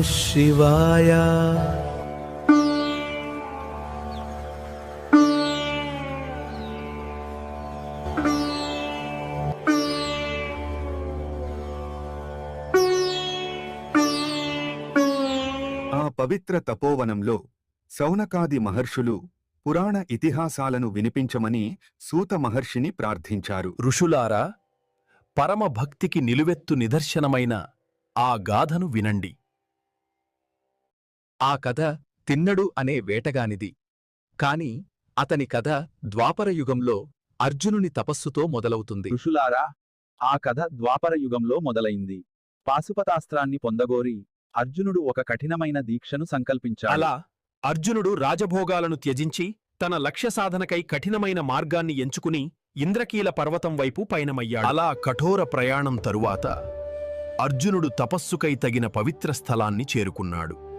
శివాయ. ఆ పవిత్ర తపోవనంలో సౌనకాది మహర్షులు పురాణ ఇతిహాసాలను వినిపించమని సూత మహర్షిని ప్రార్థించారు. ఋషులారా పరమభక్తికి నిలువెత్తు నిదర్శనమైన ఆ గాథను వినండి. ఆ కథ తిన్నడు అనే వేటగానిది. కాని అతని కథ ద్వాపరయుగంలో అర్జునుని తపస్సుతో మొదలవుతుంది. ఋషులారా ఆ కథ ద్వాపర యుగంలో మొదలైంది. పాశుపతాస్త్రాన్ని పొందగోరి అర్జునుడు ఒక కఠినమైన దీక్షను సంకల్పించాడు. అలా అర్జునుడు రాజభోగాలను త్యజించి తన లక్ష్య సాధనకై కఠినమైన మార్గాన్ని ఎంచుకుని ఇంద్రకీల పర్వతం వైపు పయనమయ్యాడు. అలా కఠోర ప్రయాణం తరువాత అర్జునుడు తపస్సుకై తగిన పవిత్ర స్థలాన్ని చేరుకున్నాడు.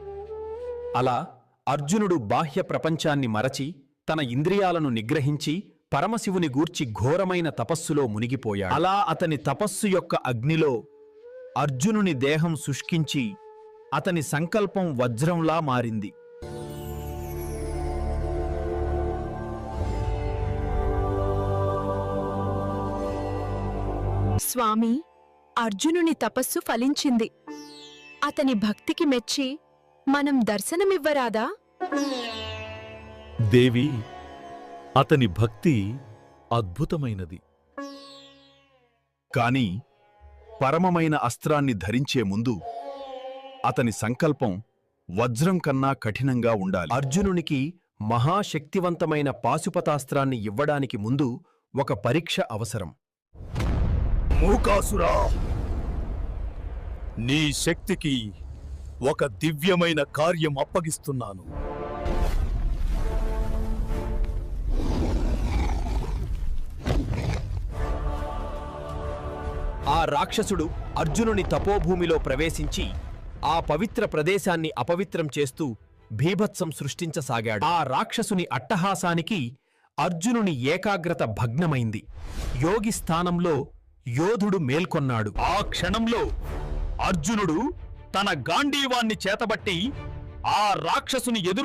అలా అర్జునుడు బాహ్య ప్రపంచాన్ని మరచి తన ఇంద్రియాలను నిగ్రహించి పరమశివుని గూర్చి ఘోరమైన తపస్సులో మునిగిపోయాడు. అలా అతని తపస్సు యొక్క అగ్నిలో అర్జునుని దేహం శుష్కించి అతని సంకల్పం వజ్రంలా మారింది. స్వామి అర్జునుని తపస్సు ఫలించింది. అతని భక్తికి మెచ్చి మనం దర్శనమివ్వరాదా? దేవి అతని భక్తి అద్భుతమైనది. కాని పరమమైన అస్త్రాన్ని ధరించే ముందు అతని సంకల్పం వజ్రం కన్నా కఠినంగా ఉండాలి. అర్జునునికి మహాశక్తివంతమైన పాశుపతాస్త్రాన్ని ఇవ్వడానికి ముందు ఒక పరీక్ష అవసరం. మూకాసురా! నీ శక్తికి ఒక దివ్యమైన కార్యం అప్పగిస్తున్నాను. ఆ రాక్షసుడు అర్జునుని తపోభూమిలో ప్రవేశించి ఆ పవిత్ర ప్రదేశాన్ని అపవిత్రం చేస్తూ భీభత్సం సృష్టించసాగాడు. ఆ రాక్షసుని అట్టహాసానికి అర్జునుని ఏకాగ్రత భగ్నమైంది. యోగి స్థానంలో యోధుడు మేల్కొన్నాడు. ఆ క్షణంలో అర్జునుడు తన గాంధీవాన్ని చేతబట్టి ఆ రాక్షసుని ఎదురు